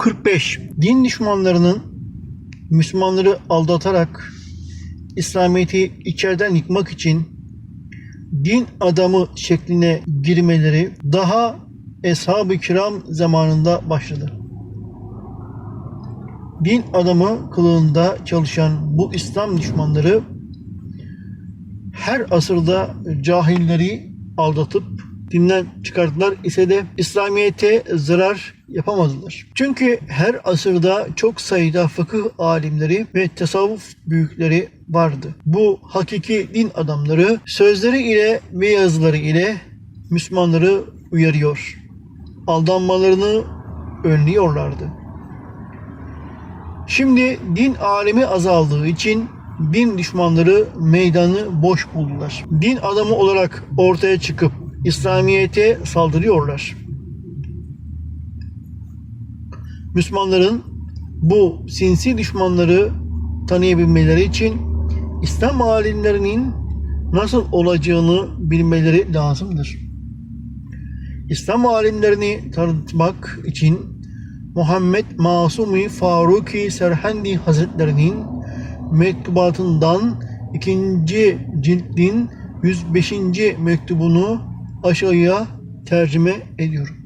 45. Din düşmanlarının Müslümanları aldatarak İslamiyet'i içeriden yıkmak için din adamı şekline girmeleri daha Eshab-ı Kiram zamanında başladı. Din adamı kılığında çalışan bu İslam düşmanları her asırda cahilleri aldatıp dinden çıkarttılar ise de İslamiyet'e zarar yapamadılar. Çünkü her asırda çok sayıda fıkıh alimleri ve tasavvuf büyükleri vardı. Bu hakiki din adamları sözleri ile ve yazıları ile Müslümanları uyarıyor. Aldanmalarını önlüyorlardı. Şimdi din alemi azaldığı için din düşmanları meydanı boş buldular. Din adamı olarak ortaya çıkıp İslamiyet'e saldırıyorlar. Müslümanların bu sinsi düşmanları tanıyabilmeleri için İslam alimlerinin nasıl olacağını bilmeleri lazımdır. İslam alimlerini tanıtmak için Muhammed Masumi Faruki Serhendi Hazretlerinin mektubatından ikinci cildin 105. mektubunu aşağıya tercüme ediyorum.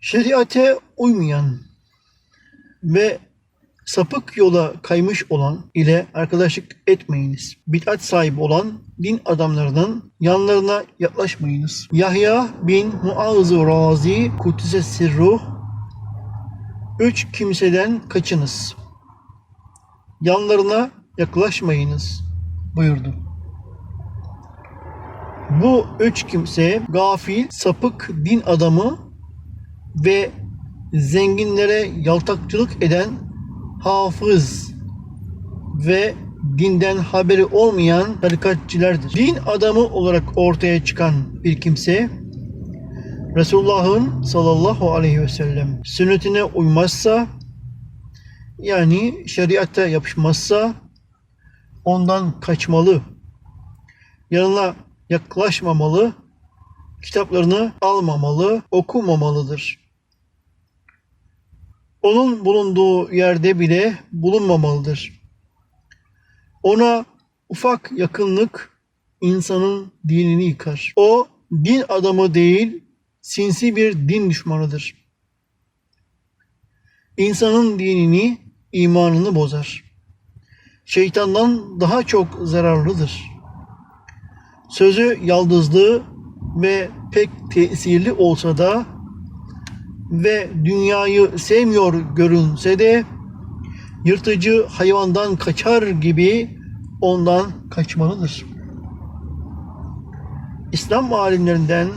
Şeriate uymayan ve sapık yola kaymış olan ile arkadaşlık etmeyiniz. Bid'at sahibi olan din adamlarının yanlarına yaklaşmayınız. Yahya bin Muaz Razi Kudüs'e sirruh Üç kimseden kaçınız. Yanlarına yaklaşmayınız buyurdu. Bu üç kimse gafil, sapık din adamı ve zenginlere yaltakçılık eden hafız ve dinden haberi olmayan tarikatçilerdir. Din adamı olarak ortaya çıkan bir kimse Resulullah'ın sallallahu aleyhi ve sellem sünnetine uymazsa yani şeriatta yapışmazsa ondan kaçmalı. Yanına yaklaşmamalı, kitaplarını almamalı, okumamalıdır. Onun bulunduğu yerde bile bulunmamalıdır. Ona ufak yakınlık insanın dinini yıkar. O din adamı değil, sinsi bir din düşmanıdır. İnsanın dinini, imanını bozar. Şeytandan daha çok zararlıdır. Sözü yaldızlı ve pek tesirli olsa da ve dünyayı sevmiyor görünse de yırtıcı hayvandan kaçar gibi ondan kaçmalıdır. İslam alimlerinden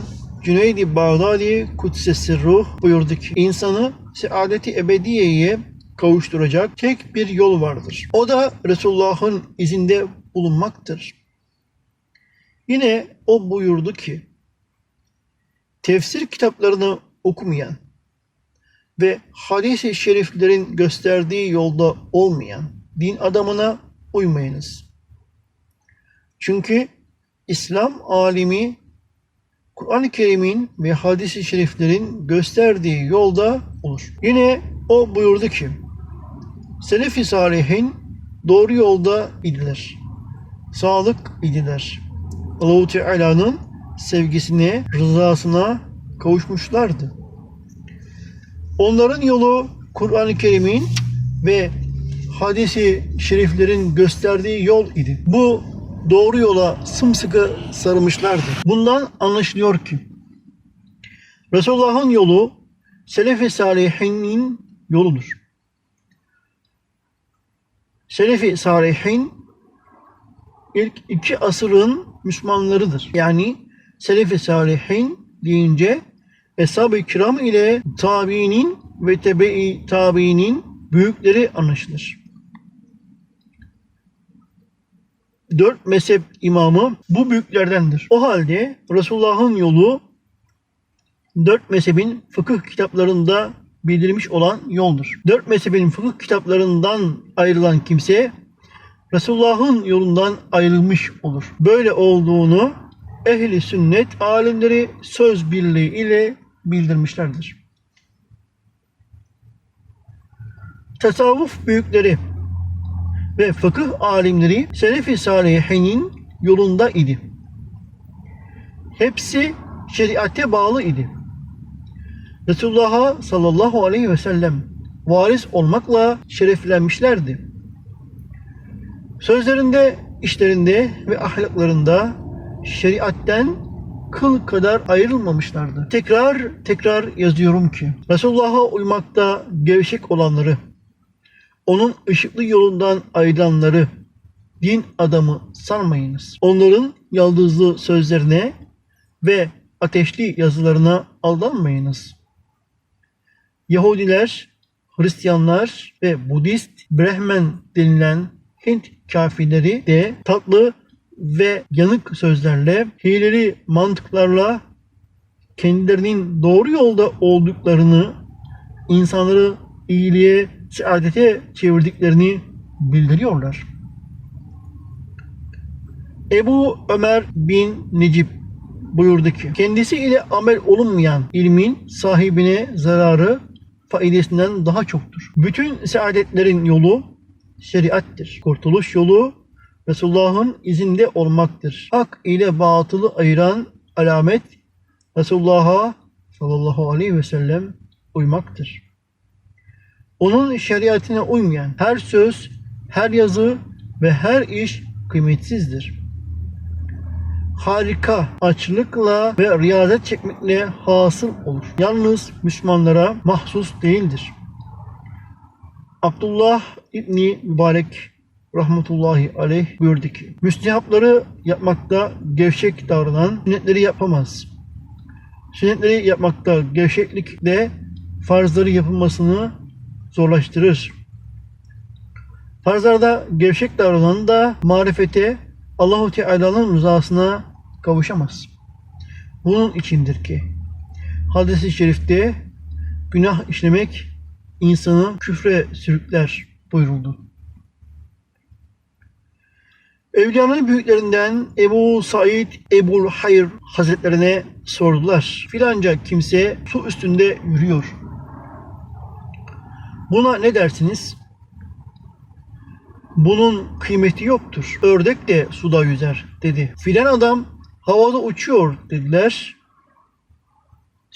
Cüneydi Bağdadi Kudsesi Ruh buyurdu ki insanı saadeti ebediyeye kavuşturacak tek bir yol vardır. O da Resulullah'ın izinde bulunmaktır. Yine o buyurdu ki tefsir kitaplarını okumayan ve hadis-i şeriflerin gösterdiği yolda olmayan din adamına uymayınız. Çünkü İslam alimi Kur'an-ı Kerim'in ve hadis-i şeriflerin gösterdiği yolda olur. Yine o buyurdu ki Selefi Salihin doğru yolda idiler. Sağlık idiler. Allahu Teala'nın sevgisine, rızasına kavuşmuşlardı. Onların yolu Kur'an-ı Kerim'in ve hadisi şeriflerin gösterdiği yol idi. Bu doğru yola sımsıkı sarılmışlardı. Bundan anlaşılıyor ki Resulullah'ın yolu Selefi Salihinin yoludur. Selefi Salihin ilk iki asırın Müslümanlarıdır. Yani Selefi Salihin deyince Eshab-ı Kiram ile tabiinin ve tebe-i tabiinin büyükleri anlaşılır. Dört mezhep imamı bu büyüklerdendir. O halde Resulullah'ın yolu dört mezhebin fıkıh kitaplarında bildirilmiş olan yoldur. Dört mezhebin fıkıh kitaplarından ayrılan kimse Resulullah'ın yolundan ayrılmış olur. Böyle olduğunu ehli sünnet alimleri söz birliği ile bildirmişlerdir. Tasavvuf büyükleri ve fıkıh alimleri Selefi Salihinin yolunda idi. Hepsi şeriate bağlı idi. Resulullah'a sallallahu aleyhi ve sellem varis olmakla şereflenmişlerdi. Sözlerinde, işlerinde ve ahlaklarında şeriatten kıl kadar ayrılmamışlardı. Tekrar tekrar yazıyorum ki Resulullah'a uymakta gevşek olanları, onun ışıklı yolundan ayrılanları din adamı sanmayınız. Onların yaldızlı sözlerine ve ateşli yazılarına aldanmayınız. Yahudiler, Hristiyanlar ve Budist, Brehmen denilen Hint kafirleri de tatlı ve yanık sözlerle, hileli mantıklarla kendilerinin doğru yolda olduklarını, insanları iyiliğe, saadete çevirdiklerini bildiriyorlar. Ebu Ömer bin Necip buyurdu ki, kendisi ile amel olunmayan ilmin sahibine zararı faidesinden daha çoktur. Bütün saadetlerin yolu şeriattir. Kurtuluş yolu Resulullah'ın izinde olmaktır. Hak ile batılı ayıran alamet Resulullah'a sallallahu aleyhi ve sellem uymaktır. Onun şeriatine uymayan her söz, her yazı ve her iş kıymetsizdir. Harika açlıkla ve riyazet çekmekle hasıl olur. Yalnız Müslümanlara mahsus değildir. Abdullah İbni Mübarek rahmetullahi aleyh buyurdu ki müstehapları yapmakta gevşek davranan sünnetleri yapamaz. Sünnetleri yapmakta gevşeklik de farzları yapılmasını zorlaştırır. Farzlarda gevşek davranan da marifete Allahu Teala'nın rızasına kavuşamaz. Bunun içindir ki hadis-i şerifte günah işlemek insanı küfre sürükler buyuruldu. Evliyanın büyüklerinden Ebu Said Ebul Hayr Hazretlerine sordular. Filanca kimse su üstünde yürüyor. Buna ne dersiniz? Bunun kıymeti yoktur. Ördek de suda yüzer dedi. Filan adam havada uçuyor dediler.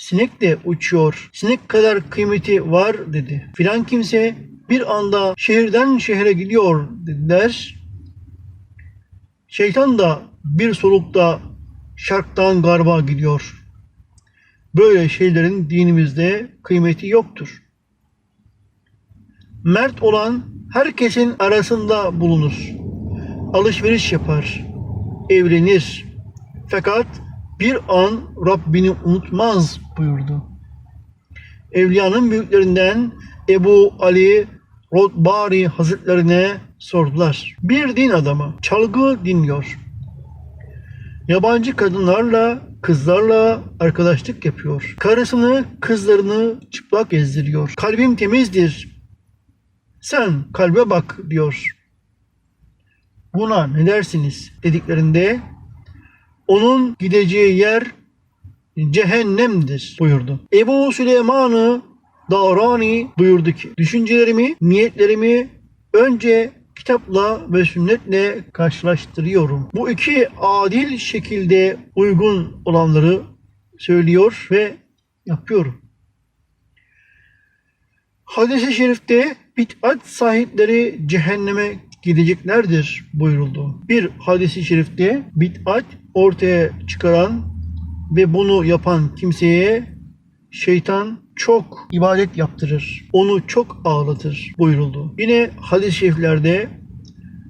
Sinek de uçuyor. Sinek kadar kıymeti var dedi. Filan kimse bir anda şehirden şehre gidiyor dediler. Şeytan da bir solukta şarktan garba gidiyor. Böyle şeylerin dinimizde kıymeti yoktur. Mert olan herkesin arasında bulunur. Alışveriş yapar, evlenir. Fakat bir an Rabbini unutmaz buyurdu. Evliyanın büyüklerinden Ebu Ali Rodbari Hazretlerine sordular. Bir din adamı çalgı dinliyor. Yabancı kadınlarla, kızlarla arkadaşlık yapıyor. Karısını, kızlarını çıplak gezdiriyor. Kalbim temizdir. Sen kalbe bak diyor. Buna ne dersiniz dediklerinde onun gideceği yer cehennemdir buyurdu. Ebu Süleyman'ı Darani buyurdu ki düşüncelerimi, niyetlerimi önce kitapla ve sünnetle karşılaştırıyorum. Bu iki adil şekilde uygun olanları söylüyor ve yapıyorum. Hadis-i şerifte bid'at sahipleri cehenneme gideceklerdir buyuruldu. Bir hadis-i şerifte bid'at ortaya çıkaran ve bunu yapan kimseye şeytan çok ibadet yaptırır. Onu çok ağlatır buyuruldu. Yine hadis-i şeriflerde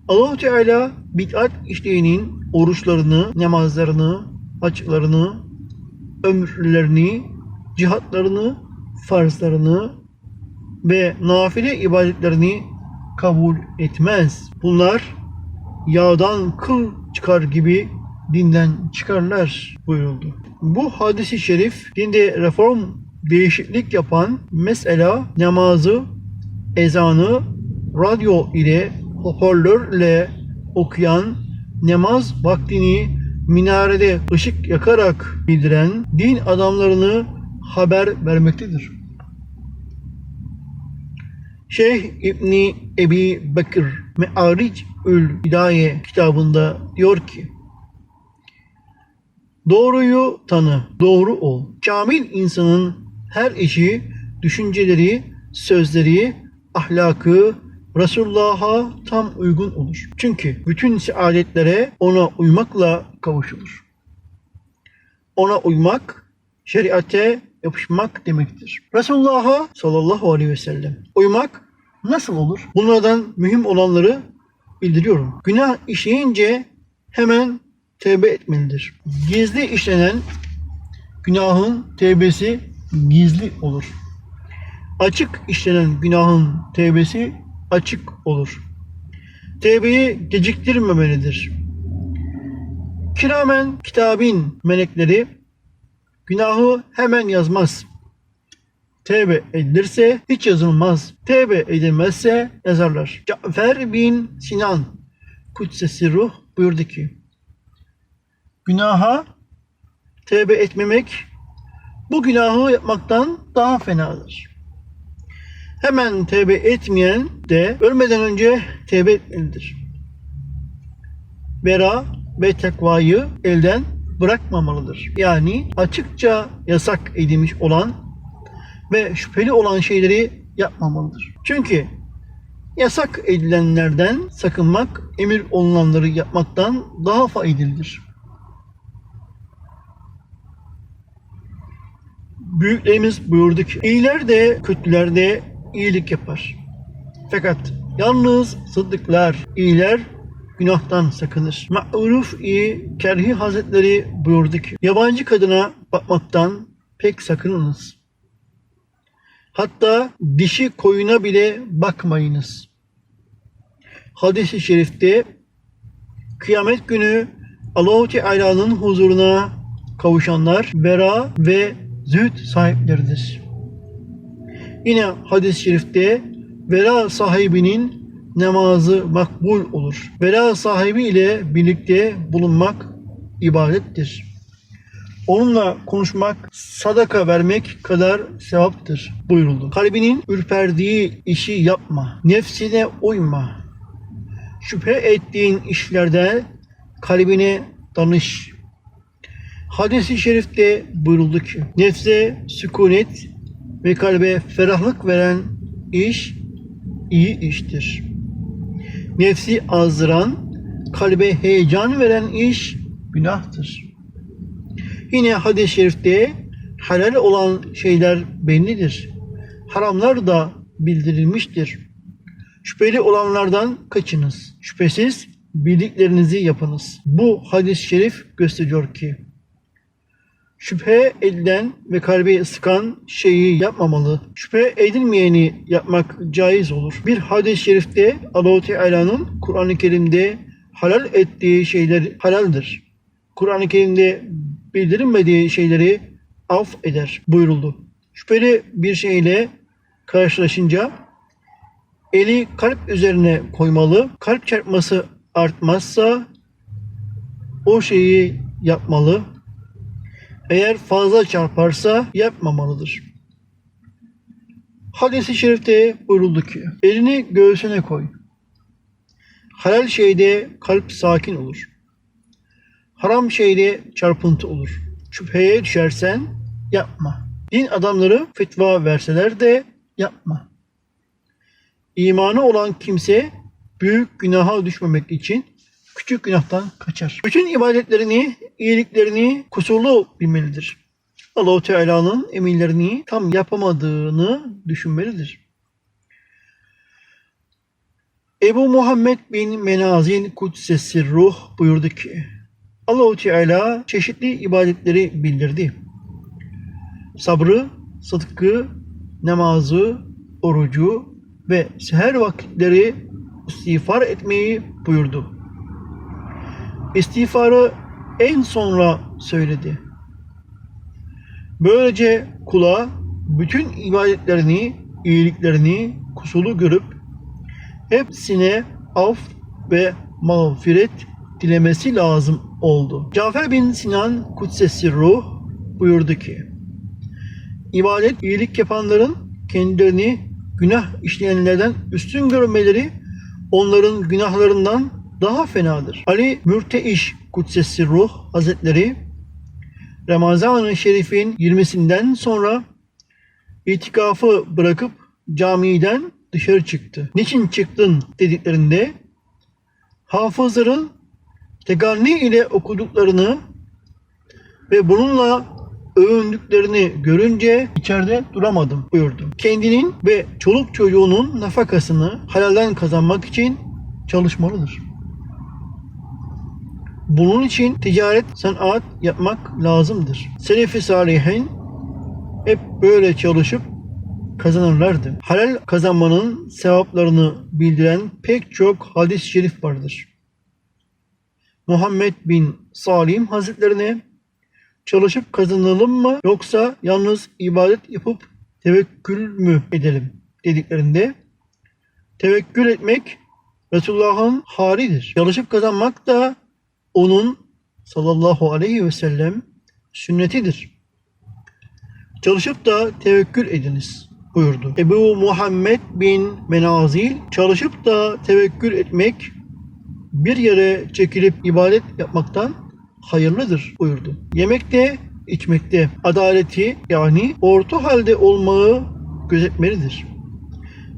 Allahu Teala bid'at işleyenin oruçlarını, namazlarını, açlarını, ömürlerini, cihatlarını, farzlarını ve nafile ibadetlerini kabul etmez. Bunlar yağdan kıl çıkar gibi dinden çıkarlar buyuruldu. Bu hadisi şerif dinde reform değişiklik yapan mesela namazı, ezanı radyo ile hoparlörle okuyan, namaz vaktini minarede ışık yakarak bildiren, din adamlarını haber vermektedir. Şeyh İbni Ebi Bekir Me'aric Ül Hidaye kitabında diyor ki Doğruyu tanı, doğru ol. Kamil insanın her işi, düşünceleri, sözleri, ahlakı Resulullah'a tam uygun olur. Çünkü bütün saadetlere ona uymakla kavuşulur. Ona uymak, şeriate yapışmak demektir. Resulullah'a sallallahu aleyhi ve sellem uymak nasıl olur? Bunlardan mühim olanları bildiriyorum. Günah işleyince hemen tevbe etmelidir. Gizli işlenen günahın tevbesi gizli olur. Açık işlenen günahın tevbesi açık olur. Tevbeyi geciktirmemelidir. Kiramen kitabin melekleri günahı hemen yazmaz. Tevbe edilirse hiç yazılmaz. Tevbe edilmezse yazarlar. Cafer bin Sinan Kudsesi Ruh buyurdu ki günaha tevbe etmemek bu günahı yapmaktan daha fenadır. Hemen tevbe etmeyen de ölmeden önce tevbe etmelidir. Vera ve tekvayı elden bırakmamalıdır. Yani açıkça yasak edilmiş olan ve şüpheli olan şeyleri yapmamalıdır. Çünkü yasak edilenlerden sakınmak emir olunanları yapmaktan daha faydalıdır. Büyüklerimiz buyurdu ki iyiler de kötüler de iyilik yapar. Fakat yalnız sıddıklar, iyiler günahtan sakınır. Ma'ruf-i Kerhi Hazretleri buyurdu ki yabancı kadına bakmaktan pek sakınınız. Hatta dişi koyuna bile bakmayınız. Hadis-i şerifte kıyamet günü Allahu Teala'nın huzuruna kavuşanlar vera ve zühd sahipleridir. Yine hadis-i şerifte vera sahibinin namazı makbul olur. Vera sahibi ile birlikte bulunmak ibadettir. Onunla konuşmak sadaka vermek kadar sevaptır buyuruldu. Kalbinin ürperdiği işi yapma. Nefsine uyma. Şüphe ettiğin işlerde kalbine danış. Hadis-i şerifte buyuruldu ki nefse sükunet ve kalbe ferahlık veren iş iyi iştir. Nefsi azdıran, kalbe heyecan veren iş günahtır. Yine hadis-i şerifte helal olan şeyler bellidir. Haramlar da bildirilmiştir. Şüpheli olanlardan kaçınız. Şüphesiz bildiklerinizi yapınız. Bu hadis-i şerif gösteriyor ki şüphe edilen ve kalbi sıkan şeyi yapmamalı. Şüphe edilmeyeni yapmak caiz olur. Bir hadis-i şerifte Allah-u Teala'nın Kur'an-ı Kerim'de halal ettiği şeyler halaldir. Kur'an-ı Kerim'de bildirilmediği şeyleri af eder buyuruldu. Şüpheli bir şeyle karşılaşınca eli kalp üzerine koymalı. Kalp çarpması artmazsa o şeyi yapmalı. Eğer fazla çarparsa yapmamalıdır. Hadis-i şerifte buyuruldu ki elini göğsüne koy. Halal şeyde kalp sakin olur. Haram şeyde çarpıntı olur. Şüpheye düşersen yapma. Din adamları fetva verseler de yapma. İmanı olan kimse büyük günaha düşmemek için küçük günahtan kaçar. Bütün ibadetlerini, iyiliklerini kusurlu bilmelidir. Allahu Teala'nın emirlerini tam yapamadığını düşünmelidir. Ebu Muhammed bin Menazin Kudsesi Ruh buyurdu ki Allahu Teala çeşitli ibadetleri bildirdi. Sabrı, sıdkı, namazı, orucu ve seher vakitleri istiğfar etmeyi buyurdu. İstiğfarı en sonra söyledi. Böylece kula bütün ibadetlerini, iyiliklerini kusulu görüp hepsine af ve mağfiret dilemesi lazım oldu. Cafer bin Sinan Kudsesi Ruh buyurdu ki ibadet, iyilik yapanların kendilerini günah işleyenlerden üstün görmeleri onların günahlarından daha fenadır. Ali Mürteiş Kudsesi Ruh Hazretleri Ramazan-ı Şerif'in 20'sinden sonra itikafı bırakıp camiden dışarı çıktı. Niçin çıktın dediklerinde hafızların teganni ile okuduklarını ve bununla övündüklerini görünce içeride duramadım buyurdu. Kendinin ve çoluk çocuğunun nafakasını halalden kazanmak için çalışmalıdır. Bunun için ticaret, sanat yapmak lazımdır. Selefi salihin hep böyle çalışıp kazanırlardı. Halal kazanmanın sevaplarını bildiren pek çok hadis-i şerif vardır. Muhammed bin Salim Hazretlerine çalışıp kazanalım mı yoksa yalnız ibadet yapıp tevekkül mü edelim dediklerinde tevekkül etmek Resulullah'ın halidir. Çalışıp kazanmak da onun sallallahu aleyhi ve sellem sünnetidir. Çalışıp da tevekkül ediniz buyurdu. Ebu Muhammed bin Menazil çalışıp da tevekkül etmek bir yere çekilip ibadet yapmaktan hayırlıdır buyurdu. Yemekte, içmekte adaleti yani orta halde olmayı gözetmelidir.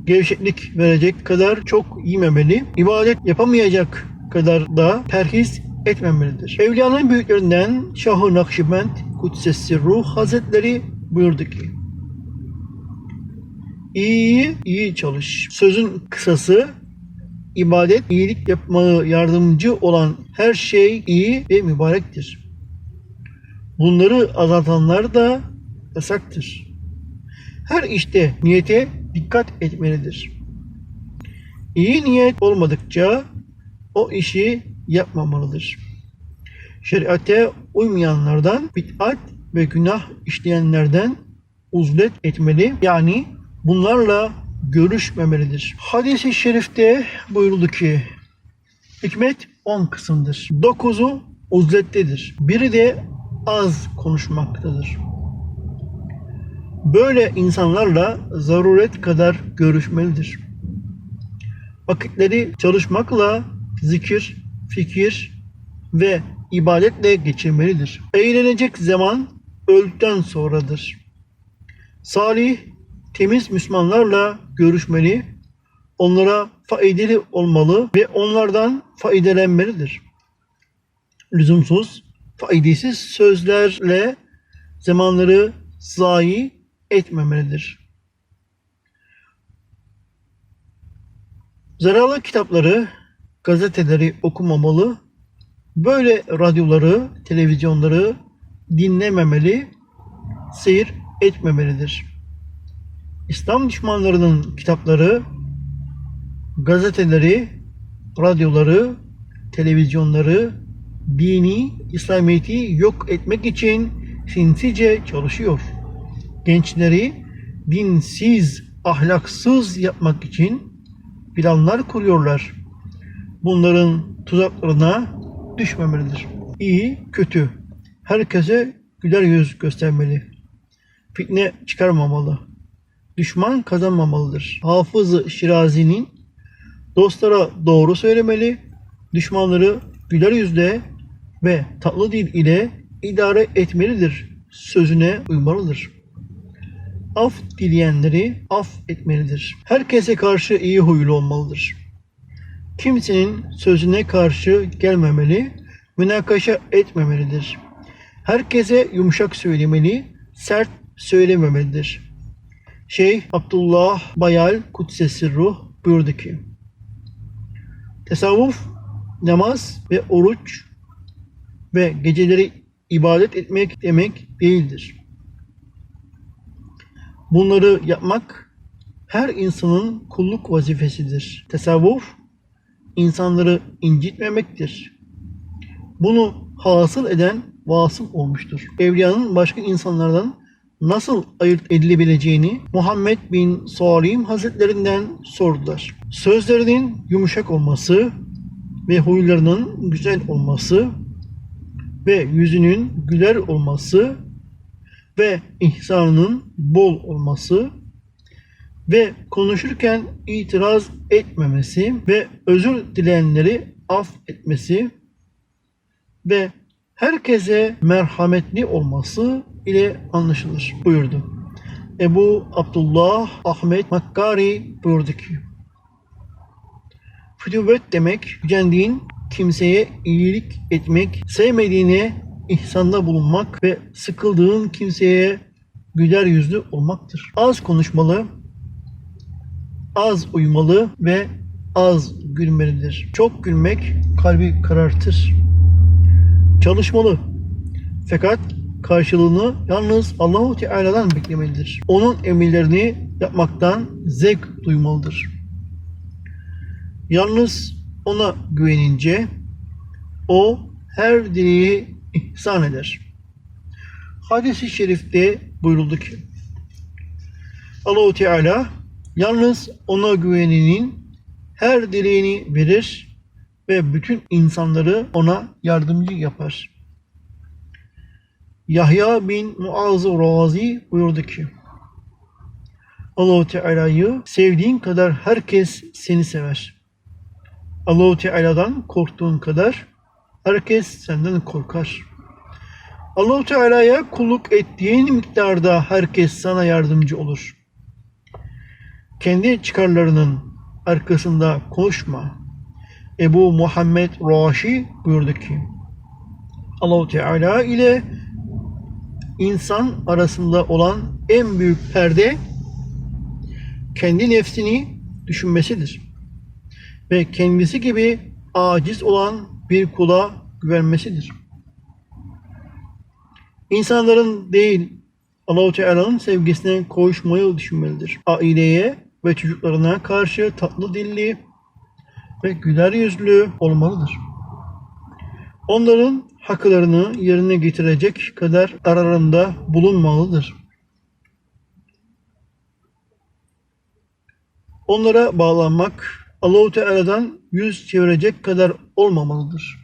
Gevşeklik verecek kadar çok yememeli, ibadet yapamayacak kadar da perhiz etmemelidir. Evliyanın büyüklerinden Şah-ı Nakşibend Kudsesi Ruh Hazretleri buyurdu ki İyi iyi çalış. Sözün kısası ibadet, iyilik yapmaya yardımcı olan her şey iyi ve mübarektir. Bunları azaltanlar da yasaktır. Her işte niyete dikkat etmelidir. İyi niyet olmadıkça o işi yapmamalıdır. Şeriate uymayanlardan, bid'at ve günah işleyenlerden uzlet etmeli. Yani bunlarla görüşmemelidir. Hadis-i şerifte buyuruldu ki hikmet 10 kısımdır. 9'u uzlettedir. Biri de az konuşmaktadır. Böyle insanlarla zaruret kadar görüşmelidir. Vakitleri çalışmakla zikir, fikir ve ibadetle geçirmelidir. Eğlenecek zaman öldükten sonradır. Salih temiz Müslümanlarla görüşmeli, onlara faydalı olmalı ve onlardan faydalanmalıdır. Lüzumsuz, faydasız sözlerle zamanları zayi etmemelidir. Zararlı kitapları, gazeteleri okumamalı, böyle radyoları, televizyonları dinlememeli, seyir etmemelidir. İslam düşmanlarının kitapları, gazeteleri, radyoları, televizyonları, dini, İslamiyet'i yok etmek için sinsice çalışıyor. Gençleri dinsiz, ahlaksız yapmak için planlar kuruyorlar. Bunların tuzaklarına düşmemelidir. İyi, kötü. Herkese güler yüz göstermeli. Fitne çıkarmamalı düşman kazanmamalıdır. Hafız Şirazi'nin dostlara doğru söylemeli, düşmanları güler yüzle ve tatlı dil ile idare etmelidir. Sözüne uymalıdır. Af dileyenleri af etmelidir. Herkese karşı iyi huylu olmalıdır. Kimsenin sözüne karşı gelmemeli, münakaşa etmemelidir. Herkese yumuşak söylemeli, sert söylememelidir. Şeyh Abdullah Bayal Kudsesi Ruh buyurdu ki Tasavvuf, namaz ve oruç ve geceleri ibadet etmek demek değildir. Bunları yapmak her insanın kulluk vazifesidir. Tasavvuf, insanları incitmemektir. Bunu hasıl eden vasıl olmuştur. Evliyanın başka insanlardan nasıl ayırt edilebileceğini Muhammed bin Salim Hazretlerinden sordular. Sözlerinin yumuşak olması ve huylarının güzel olması ve yüzünün güler olması ve ihsanının bol olması ve konuşurken itiraz etmemesi ve özür dileyenleri af etmesi ve herkese merhametli olması ile anlaşılır buyurdu. Ebu Abdullah Ahmet Makkari buyurdu ki Fütüvvet demek gücendiğin kimseye iyilik etmek, sevmediğine ihsanda bulunmak ve sıkıldığın kimseye güler yüzlü olmaktır. Az konuşmalı, az uyumalı ve az gülmelidir. Çok gülmek kalbi karartır. Çalışmalı. Fakat karşılığını yalnız Allahu Teala'dan beklemelidir. Onun emirlerini yapmaktan zevk duymalıdır. Yalnız ona güvenince o her dileği ihsan eder. Hadis-i şerifte buyuruldu ki Allahu Teala yalnız ona güvenenin her dileğini verir ve bütün insanları ona yardımcı yapar. Yahya bin Muaz Razi buyurdu ki Allahu Teala'yı sevdiğin kadar herkes seni sever. Allahu Teala'dan korktuğun kadar herkes senden korkar. Allahu Teala'ya kulluk ettiğin miktarda herkes sana yardımcı olur. Kendi çıkarlarının arkasında konuşma. Ebu Muhammed Raşi buyurdu ki Allahu Teala ile insan arasında olan en büyük perde kendi nefsini düşünmesidir. Ve kendisi gibi aciz olan bir kula güvenmesidir. İnsanların değil Allahu Teala'nın sevgisine kavuşmayı düşünmelidir. Aileye ve çocuklarına karşı tatlı dilli ve güler yüzlü olmalıdır. Onların haklarını yerine getirecek kadar aralarında bulunmalıdır. Onlara bağlanmak Allahu Teala'dan yüz çevirecek kadar olmamalıdır.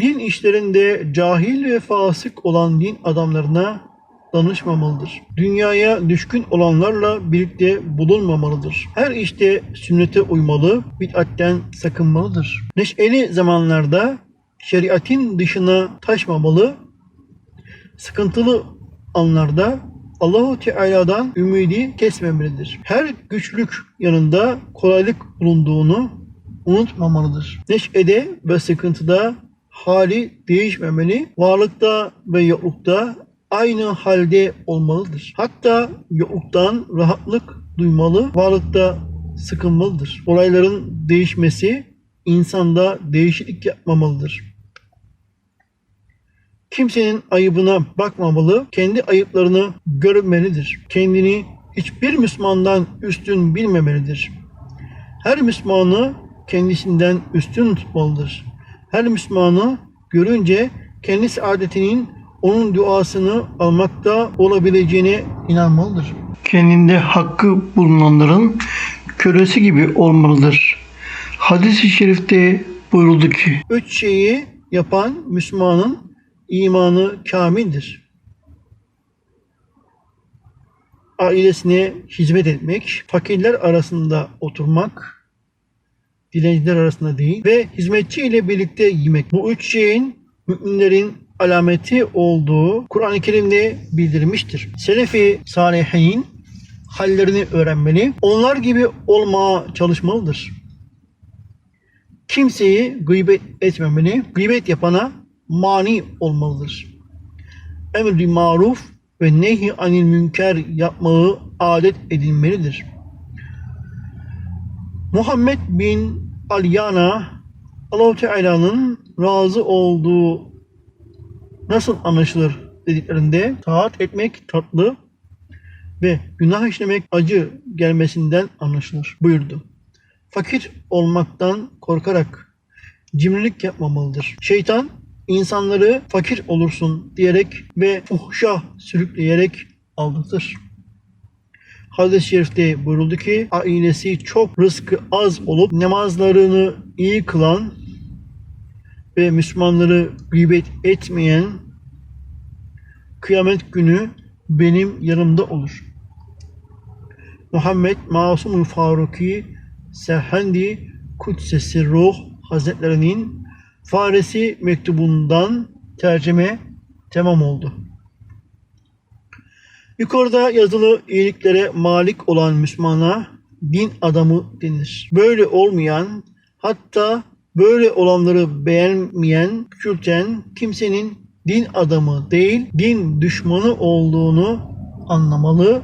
Din işlerinde cahil ve fasık olan din adamlarına danışmamalıdır. Dünyaya düşkün olanlarla birlikte bulunmamalıdır. Her işte sünnete uymalı, bid'atten sakınmalıdır. Neşeli zamanlarda şeriatin dışına taşmamalı, sıkıntılı anlarda Allahu Teala'dan ümidi kesmemelidir. Her güçlük yanında kolaylık bulunduğunu unutmamalıdır. Neşede ve sıkıntıda hali değişmemeli, varlıkta ve yoklukta aynı halde olmalıdır. Hatta yokluktan rahatlık duymalı, varlıkta sıkılmalıdır. Olayların değişmesi insanda değişiklik yapmamalıdır. Kimsenin ayıbına bakmamalı, kendi ayıplarını görmelidir. Kendini hiçbir Müslümandan üstün bilmemelidir. Her Müslümanı kendisinden üstün tutmalıdır. Her Müslümanı görünce kendi saadetinin onun duasını almakta olabileceğine inanmalıdır. Kendinde hakkı bulunanların kölesi gibi olmalıdır. Hadis-i şerifte buyuruldu ki Üç şeyi yapan Müslümanın imanı kamildir. Ailesine hizmet etmek, fakirler arasında oturmak, dilenciler arasında değil ve hizmetçi ile birlikte yemek. Bu üç şeyin müminlerin alameti olduğu Kur'an-ı Kerim'de bildirmiştir. Selefi salihin hallerini öğrenmeli, onlar gibi olmaya çalışmalıdır. Kimseyi gıybet etmemeli, gıybet yapana mani olmalıdır. Emri maruf ve nehi anil münker yapmayı adet edinmelidir. Muhammed bin Alyana Allah-u Teala'nın razı olduğu nasıl anlaşılır dediklerinde taat etmek tatlı ve günah işlemek acı gelmesinden anlaşılır buyurdu. Fakir olmaktan korkarak cimrilik yapmamalıdır. Şeytan insanları fakir olursun diyerek ve fuhşa sürükleyerek aldatır. Hadis-i şerifte buyuruldu ki ailesi çok rızkı az olup namazlarını iyi kılan ve Müslümanları gıybet etmeyen kıyamet günü benim yanımda olur. Muhammed Masumul Faruki Serhendi Kudsesi Ruh Hazretlerinin Faresi mektubundan tercüme tamam oldu. Yukarıda yazılı iyiliklere malik olan Müslümana din adamı denir. Böyle olmayan hatta böyle olanları beğenmeyen, küçülten kimsenin din adamı değil, din düşmanı olduğunu anlamalı.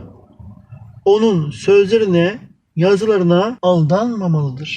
Onun sözlerine, yazılarına aldanmamalıdır.